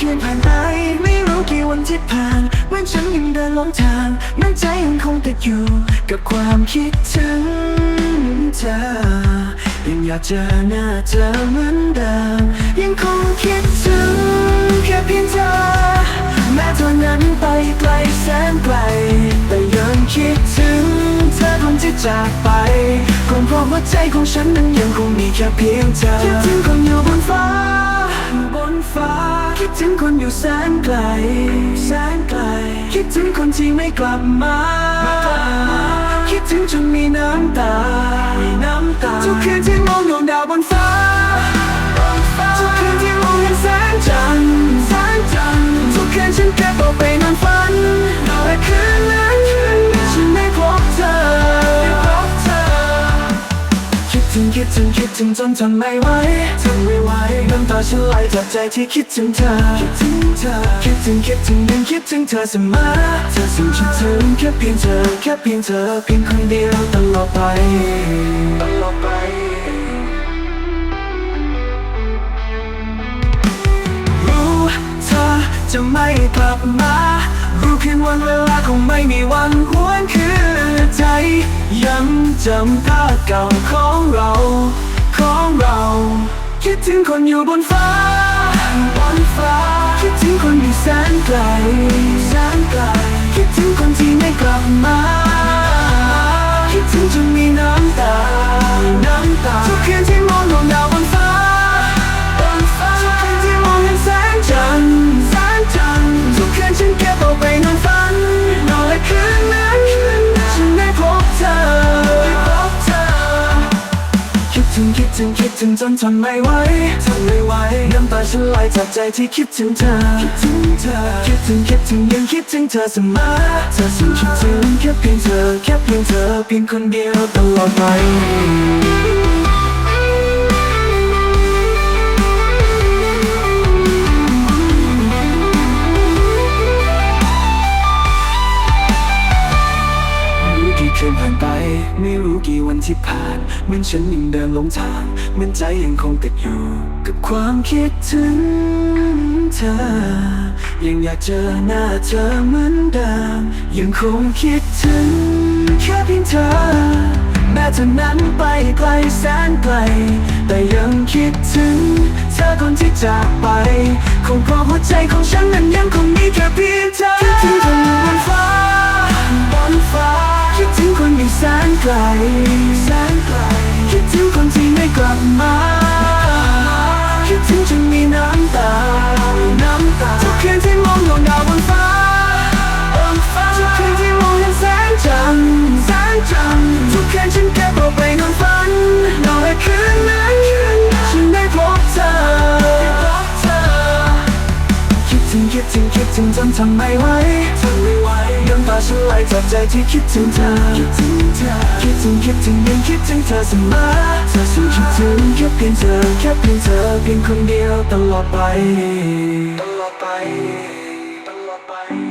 คืนผ่านไปไม่รู้กี่วันที่ผ่านเหมื่อนฉันยังเดินลงทางแม้ใจยังคงติดอยู่ กับความคิดถึงเธอ ยังอยากเจอหน้าเธอเหมือนเดิมยังคงคิดถึงแค่เพียงเธอ แม้ตอนนั้นไปไกลแสนไกล แต่ยังคิดถึงเธอคนที่จากไปคงเพราะหัวใจของฉันนั้นยังคงมีแค่เพียงเธอคิดถึงคนอยู่บนฟ้าอยู่บนฟ้า คิดถึงคนอยู่แสนไกล แสนไกล คิดถึงคนที่ไม่กลับมา คิดถึงจนมีน้ำตา มีน้ำตา ทุกคืนที่มองดวงดาวบนฟ้าบนฟ้า ถึงจนทนไม่ไหวทนไม่ไหวน้ำตาฉันไหลจากใจที่คิดถึงเธอ คิดถึงเธอ คิดถึงคิดถึงยังคิดถึงเธอเสมอเธอสิ่งคิดถึงแค่เพียงเธอ แค่เพียงเธอเพียงคนเดียวตลอดไปตลอดไปรู้เธอจะไม่กลับมารู้เพียงวันเวลาคงไม่มีวันหวนคืนใจ ยังจำภาพเก่าของเรา ของเรา คิดถึงคนอยู่บนฟ้าบนฟ้า คิดถึงคนอยู่แสนไกลแสนไกล คิดถึงคนที่ไม่กลับมา นจนทนไม่ไหวทนไม่ไหวน้ำตาฉันไหลจากใจที่คิดถึงเธอ คิดถึงเธอ คิดถึงคิดถึงยังคิดถึงเธอเสมอ เธอสิ่งคิดถึงแค่เพียงเธอ แค่เพียงเธอเพียงคนเดียวตลอดไป ไม่รู้กี่คืนผ่านไป ไม่รู้กี่วันที่ผ่านเหมือนฉันยังเดินหลงทางเหมือนใจยังคงติดอยู่ กับความคิดถึงเธอ ยังอยากเจอหน้าเธอเหมือนเดิมยังคงคิดถึงแค่เพียงเธอ แม้เธอนั้นไปไกลแสนไกล แต่ยังคิดถึงเธอคนที่จากไป คงเพราะหัวใจของฉันนั้นยังคงมีแค่เพียงเธอคิดถึงเธอ ถึงจนทำไม่ไหวทนไม่ไหวน้ำตาฉันไหลจากใจที่คิดถึงเธอ คิดถึงเธอ คิดถึงคิดถึงยังคิดถึงเธอเสมอเธอสิ่งคิดถึงแค่เพียงเธอแค่เพียงเธอเพียงคนเดียวตลอดไป ตลอดไป ตลอดไป